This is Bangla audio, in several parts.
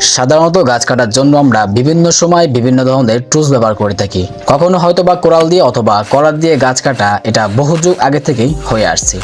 সাধারণত গাছ কাটার জন্য আমরা বিভিন্ন সময় বিভিন্ন ধরনের টুলস ব্যবহার করে থাকি। কখনো হয়তো বা কোরাল দিয়ে অথবা করার দিয়ে গাছ কাটা এটা বহু যুগ আগে থেকেই হয়ে আসছে।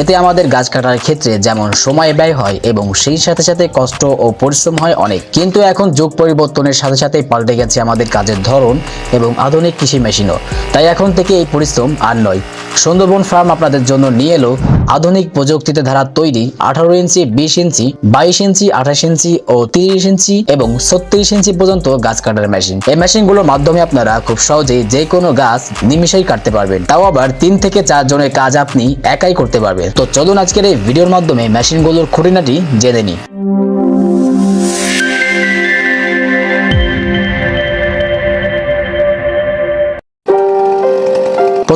এতে আমাদের গাছ কাটার ক্ষেত্রে যেমন সময় ব্যয় হয় এবং সেই সাথে সাথে কষ্ট ও পরিশ্রম হয় অনেক। কিন্তু এখন যুগ পরিবর্তনের সাথে সাথে পাল্টে গেছে আমাদের কাজের ধরন এবং আধুনিক কৃষি মেশিনও। তাই এখন থেকে এই পরিশ্রম আর নয় সুন্দরবন ফার্ম আপনাদের জন্য নিয়ে এলো আধুনিক প্রযুক্তিতে ধারা তৈরি আঠারো ইঞ্চি, বিশ ইঞ্চি, বাইশ ইঞ্চি, আঠাশ ইঞ্চি ও তিরিশ ইঞ্চি এবং ছত্রিশ ইঞ্চি পর্যন্ত গাছ কাটার মেশিন। এই মেশিনগুলোর মাধ্যমে আপনারা খুব সহজেই যে কোনো গাছ নিমিশেই কাটতে পারবেন। তাও আবার তিন থেকে চার জনের কাজ আপনি একাই করতে পারবেন। তো চলুন আজকের এই ভিডিওর মাধ্যমে মেশিনগুলোর খুঁটিনাটি জেনে নিই।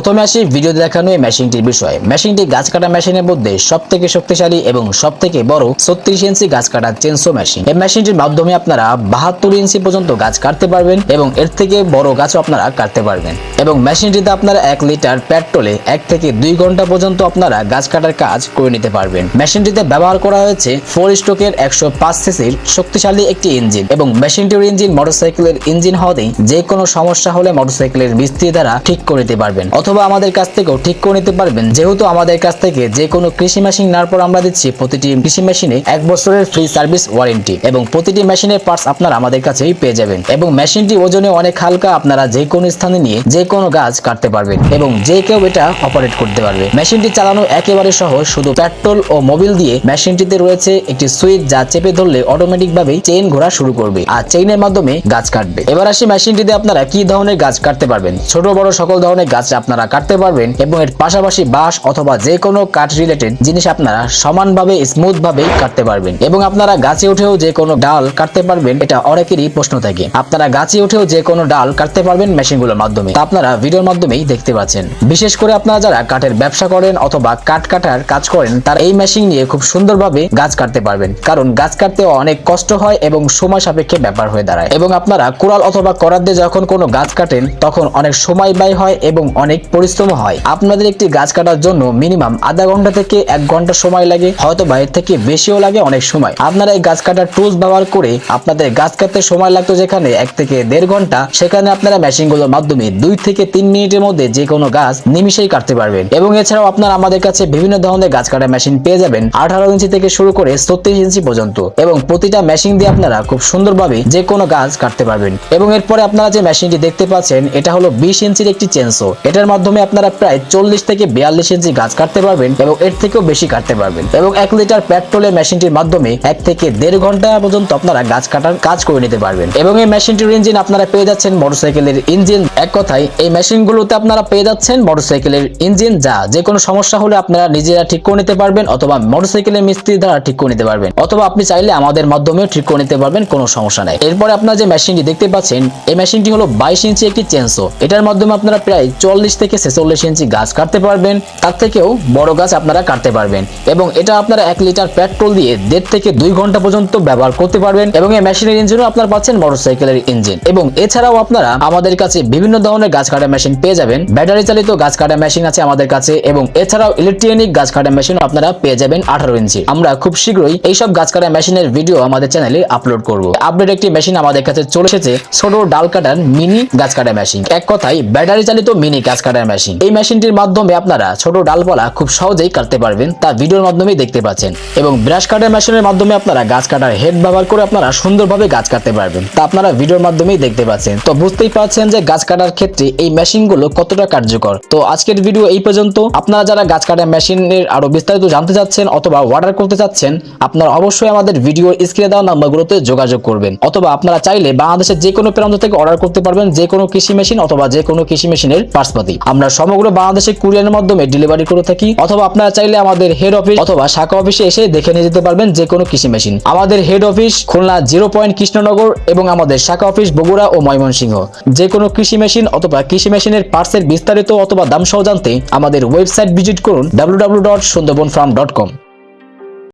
প্রথমে আসি ভিডিও দেখানো এই মেশিনটির বিষয়ে। মেশিনটি গাছ কাটা মেশিনের মধ্যে সব থেকে শক্তিশালী এবং সব থেকে বড় ছত্রিশ ইঞ্চি গাছ কাটা চেনসো মেশিন এই মেশিনটির মাধ্যমে আপনারা বাহাত্তর ইঞ্চি পর্যন্ত গাছ কাটতে পারবেন এবং এর থেকে বড় গাছও আপনারা কাটতে পারবেন। এবং মেশিনটিতে আপনারা এক লিটার পেট্রোলে এক থেকে দুই ঘণ্টা পর্যন্ত আপনারা গাছ কাটার কাজ করে নিতে পারবেন। মেশিনটিতে ব্যবহার করা হয়েছে ফোর স্ট্রোকের একশো পাঁচ সিসির শক্তিশালী একটি ইঞ্জিন এবং মেশিনটির ইঞ্জিন মোটরসাইকেলের ইঞ্জিন হওয়াতেই যে কোনো সমস্যা হলে মোটরসাইকেলের মিস্ত্রি দ্বারা ঠিক করে নিতে পারবেন। অথবা আমাদের কাছ থেকেও ঠিক করে নিতে পারবেন। যেহেতু আমাদের কাছ থেকে যে কোনো কৃষি মেশিন নেওয়ার পর আমরা দিচ্ছি প্রতিটি কৃষি মেশিনে এক বছরের ফ্রি সার্ভিস ওয়ারেন্টি এবং প্রতিটি মেশিনের পার্টস আপনারা আমাদের কাছেই পেয়ে যাবেন এবং মেশিনটি ওজনে অনেক হালকা আপনারা যে কোনো স্থানে নিয়ে যে কোনো গাছ কাটতে পারবেন এবং যে কেউ এটা অপারেট করতে পারবে। মেশিনটি চালানো একেবারে সহজ, শুধু পেট্রোল ও মোবিল দিয়ে মেশিনটিতে রয়েছে একটি সুইচ যা চেপে ধরলে অটোমেটিক ভাবেই চেইন ঘোরা শুরু করবে আর চেইনের মাধ্যমে গাছ কাটবে। এবার আসি মেশিনটিতে আপনারা কি ধরনের গাছ কাটতে পারবেন? ছোট, বড় সকল ধরনের গাছ আপনারা কাটতে পারবেন এবং এর পাশাপাশি বাঁশ অথবা যে কোনো কাঠ রিলেটেড জিনিস আপনারা সমানভাবে স্মুথ ভাবে কাটতে পারবেন। এবং আপনারা গাছে উঠেও যে কোনো ডাল কাটতে পারবেন, এটা অনেকেরই প্রশ্ন থাকে। আপনারা গাছে উঠেও যে কোনো ডাল কাটতে পারবেন মেশিনগুলোর মাধ্যমে। তা আপনারা ভিডিওর মাধ্যমেই দেখতে পাচ্ছেন। বিশেষ করে আপনারা যারা কাঠের ব্যবসা করেন অথবা কাঠ কাটার কাজ করেন, তারা এই মেশিন নিয়ে খুব সুন্দরভাবে গাছ কাটতে পারবেন। কারণ গাছ কাটতে অনেক কষ্ট হয় এবং সময় সাপেক্ষে ব্যাপার হয়ে দাঁড়ায়। এবং আপনারা কোরাল অথবা করার দিয়ে যখন কোনো গাছ কাটেন, তখন অনেক সময় ব্যয় হয় এবং অনেক পরিশ্রম হয়। আপনাদের একটি গাছ কাটার জন্য মিনিমাম আধা ঘণ্টা থেকে এক ঘণ্টা সময় লাগে। হয়তো বাইরে থেকে বেশিও লাগে অনেক সময়। আপনারা এই গাছ কাটার টুলস ব্যবহার করে আপনাদের গাছ কাটতে সময় লাগতো যেখানে এক থেকে দেড় ঘণ্টা, সেখানে আপনারা মেশিনগুলোর মাধ্যমে দুই থেকে তিন মিনিটের মধ্যে যে কোনো গাছ নিমিশেই কাটতে পারবেন। এবং এছাড়াও আপনারা আমাদের কাছে বিভিন্ন ধরনের গাছ কাটা মেশিন পেয়ে যাবেন আঠারো ইঞ্চি থেকে শুরু করে ছত্রিশ ইঞ্চি পর্যন্ত। এবং প্রতিটা মেশিন দিয়ে আপনারা খুব সুন্দরভাবে যে কোনো গাছ কাটতে পারবেন। এবং এরপরে আপনারা যে মেশিনটি দেখতে পাচ্ছেন, এটা হলো বিশ ইঞ্চির একটি চেনসো এটার মাধ্যমে আপনারা প্রায় চল্লিশ থেকে বিয়াল্লিশ ইঞ্চি গাছ কাটতে পারবেন এবং এর থেকেও বেশি কাটতে পারবেন। এবং এক লিটার পেট্রোলের মেশিনটির মাধ্যমে এক থেকে দেড় ঘণ্টা পর্যন্ত আপনারা গাছ কাটার কাজ করে নিতে পারবেন। এবং এই মেশিনটির ইঞ্জিন আপনারা পেয়ে যাচ্ছেন মোটরসাইকেলের ইঞ্জিন। এক কথায়, এই মেশিনগুলোতে আপনারা পেয়ে যাচ্ছেন মোটরসাইকেলের ইঞ্জিন যা যে কোনো সমস্যা হলে আপনারা নিজেরা ঠিক করে নিতে পারবেন অথবা মোটরসাইকেলের মিস্ত্রি দ্বারা ঠিক করে নিতে পারবেন। অথবা আপনি চাইলে আমাদের মাধ্যমেও ঠিক করে নিতে পারবেন, কোনো সমস্যা নাই। এরপরে আপনারা যে মেশিনটি দেখতে পাচ্ছেন, এই মেশিনটি হলো বাইশ ইঞ্চি একটি চেনসো এটার মাধ্যমে আপনারা প্রায় চল্লিশ ছেচল্লিশ ইঞ্চি গাছ কাটতে পারবেন, তার থেকেও বড় গাছ আপনারা কাটতে পারবেন। এবং এটা আপনারা এক লিটার পেট্রোল দিয়ে দেড় থেকে দুই ঘণ্টা পর্যন্ত ব্যবহার করতে পারবেন এবং এই মেশিনের ইঞ্জিনও আপনারা পাচ্ছেন মোটরসাইকেলের ইঞ্জিন। এবং এছাড়াও আপনারা আমাদের কাছে বিভিন্ন ধরনের গাছ কাটা মেশিন পেয়ে যাবেন। ব্যাটারি চালিত গাছ কাটা মেশিন আছে আমাদের কাছে এবং এছাড়াও ইলেকট্রনিক গাছ কাটা মেশিন আপনারা পেয়ে যাবেন আঠারো ইঞ্চি। আমরা খুব শীঘ্রই এইসব গাছ কাটা মেশিনের ভিডিও আমাদের চ্যানেলে আপলোড করব। আপডেট একটি মেশিন আমাদের কাছে চলে এসেছে, ছোট ডাল কাটার মিনি গাছ কাটা মেশিন। এক কথায় ব্যাটারি চালিত মিনি গাছ কাটার মেশিন এই মেশিনটির মাধ্যমে আপনারা ছোট ডালপালা খুব সহজেই কাটতে পারবেন, তা ভিডিওর মাধ্যমে দেখতে পাচ্ছেন। এবং ব্রাশ কাটার মেশিনের মাধ্যমে আপনারা গাছ কাটার হেড ব্যবহার করে আপনারা সুন্দরভাবে গাছ কাটতে পারবেন, তা আপনারা ভিডিওর মাধ্যমেই দেখতে পাচ্ছেন। তো বুঝতেই পারছেন যে গাছ কাটার ক্ষেত্রে এই মেশিনগুলো কতটা কার্যকর। তো আজকের ভিডিও এই পর্যন্ত। আপনারা যারা গাছ কাটার মেশিনের আরও বিস্তারিত জানতে চাচ্ছেন অথবা অর্ডার করতে চাচ্ছেন, আপনারা অবশ্যই আমাদের ভিডিওর স্ক্রিনে দেওয়া নাম্বারগুলোতে যোগাযোগ করবেন। অথবা আপনারা চাইলে বাংলাদেশের যে কোনো প্রান্ত থেকে অর্ডার করতে পারবেন যে কোনো কৃষি মেশিন অথবা যে কোনো কৃষি মেশিনের পার্সপাতি। আমরা সমগ্র বাংলাদেশে কুরিয়ারের মাধ্যমে ডেলিভারি করে থাকি, অথবা আপনারা চাইলে আমাদের হেড অফিস অথবা শাখা অফিসে এসে দেখে নিয়ে যেতে পারবেন যে কোনো কৃষি মেশিন আমাদের head office Khulna zero point Krishnanagar এবং আমাদের শাখা অফিস বগুড়া ও ময়মনসিংহ। যে কোনো কৃষি মেশিন অথবা কৃষি মেশিনের পার্সের বিস্তারিত অথবা দাম সহ জানতে আমাদের ওয়েবসাইট ভিজিট করুন W dot Sundarban farm dot com